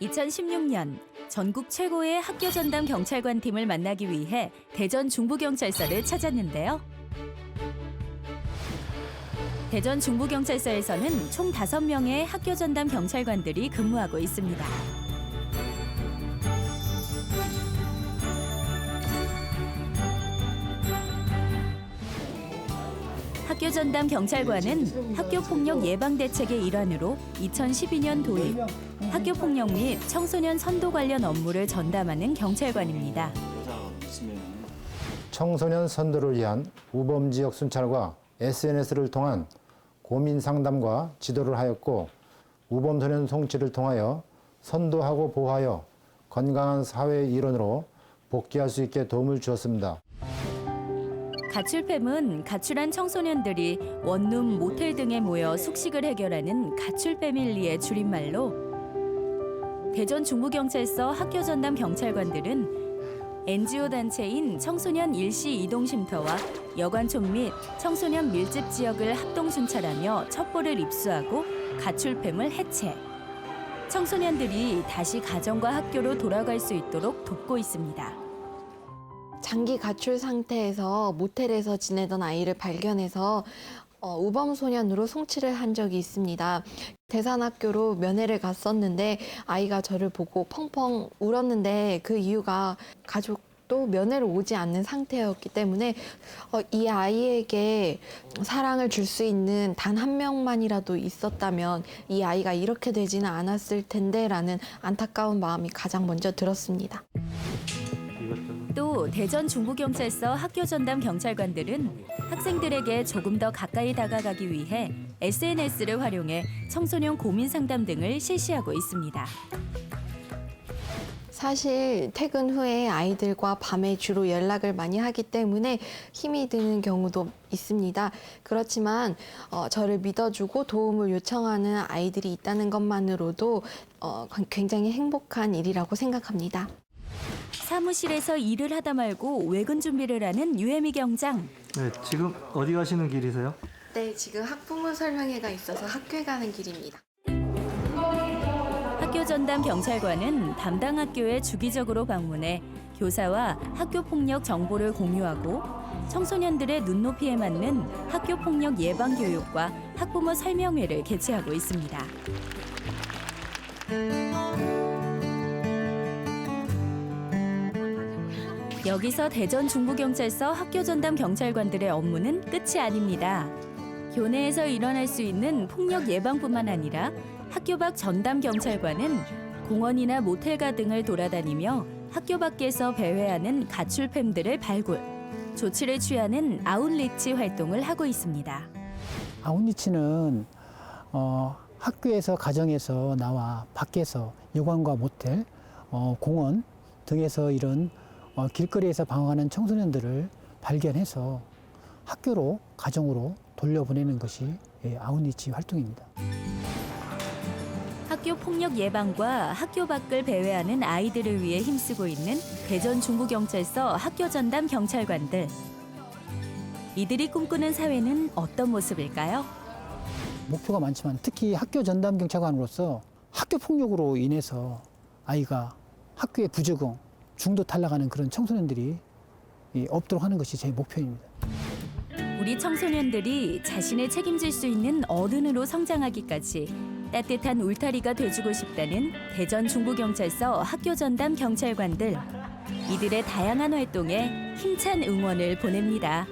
2016년 전국 최고의 학교 전담 경찰관 팀을 만나기 위해 대전 중부경찰서를 찾았는데요. 대전 중부경찰서에서는 총 5명의 학교 전담 경찰관들이 근무하고 있습니다. 학교 전담 경찰관은 학교 폭력 예방 대책의 일환으로 2012년 도입, 학교 폭력 및 청소년 선도 관련 업무를 전담하는 경찰관입니다. 청소년 선도를 위한 우범 지역 순찰과 SNS를 통한 고민 상담과 지도를 하였고 우범 소년 송치를 통하여 선도하고 보호하여 건강한 사회 일원으로 복귀할 수 있게 도움을 주었습니다. 가출팸은 가출한 청소년들이 원룸, 모텔 등에 모여 숙식을 해결하는 가출 패밀리의 줄임말로 대전 중부경찰서 학교 전담 경찰관들은 NGO 단체인 청소년 일시 이동 쉼터와 여관촌 및 청소년 밀집 지역을 합동 순찰하며 첩보를 입수하고 가출팸을 해체. 청소년들이 다시 가정과 학교로 돌아갈 수 있도록 돕고 있습니다. 장기 가출 상태에서 모텔에서 지내던 아이를 발견해서 어, 우범 소년으로 송치를 한 적이 있습니다. 대산학교로 면회를 갔었는데 아이가 저를 보고 펑펑 울었는데 그 이유가 가족도 면회를 오지 않는 상태였기 때문에 어, 이 아이에게 사랑을 줄 수 있는 단 한 명만이라도 있었다면 이 아이가 이렇게 되지는 않았을 텐데라는 안타까운 마음이 가장 먼저 들었습니다. 또 대전 중부경찰서 학교 전담 경찰관들은 학생들에게 조금 더 가까이 다가가기 위해 SNS를 활용해 청소년 고민 상담 등을 실시하고 있습니다. 사실 퇴근 후에 아이들과 밤에 주로 연락을 많이 하기 때문에 힘이 드는 경우도 있습니다. 그렇지만 어, 저를 믿어주고 도움을 요청하는 아이들이 있다는 것만으로도 어, 굉장히 행복한 일이라고 생각합니다. 사무실에서 일을 하다 말고 외근 준비를 하는 유혜미 경장. 네, 지금 어디 가시는 길이세요? 네, 지금 학부모 설명회가 있어서 학교에 가는 길입니다. 학교 전담 경찰관은 담당 학교에 주기적으로 방문해 교사와 학교 폭력 정보를 공유하고 청소년들의 눈높이에 맞는 학교 폭력 예방 교육과 학부모 설명회를 개최하고 있습니다. 여기서 대전 중부경찰서 학교 전담 경찰관들의 업무는 끝이 아닙니다. 교내에서 일어날 수 있는 폭력 예방뿐만 아니라 학교 밖 전담 경찰관은 공원이나 모텔가 등을 돌아다니며 학교 밖에서 배회하는 가출팸들을 발굴, 조치를 취하는 아웃리치 활동을 하고 있습니다. 아웃리치는 어, 학교에서 가정에서 나와 밖에서 여관과 모텔, 어, 공원 등에서 이런 어, 길거리에서 방황하는 청소년들을 발견해서 학교로 가정으로 돌려보내는 것이 예, 아웃리치 활동입니다. 학교 폭력 예방과 학교 밖을 배회하는 아이들을 위해 힘쓰고 있는 대전 중부경찰서 학교 전담 경찰관들. 이들이 꿈꾸는 사회는 어떤 모습일까요? 목표가 많지만 특히 학교 전담 경찰관으로서 학교 폭력으로 인해서 아이가 학교에 부적응, 중도 탈락하는 그런 청소년들이 예, 없도록 하는 것이 제 목표입니다. 우리 청소년들이 자신을 책임질 수 있는 어른으로 성장하기까지 따뜻한 울타리가 돼주고 싶다는 대전 중부경찰서 학교 전담 경찰관들. 이들의 다양한 활동에 힘찬 응원을 보냅니다.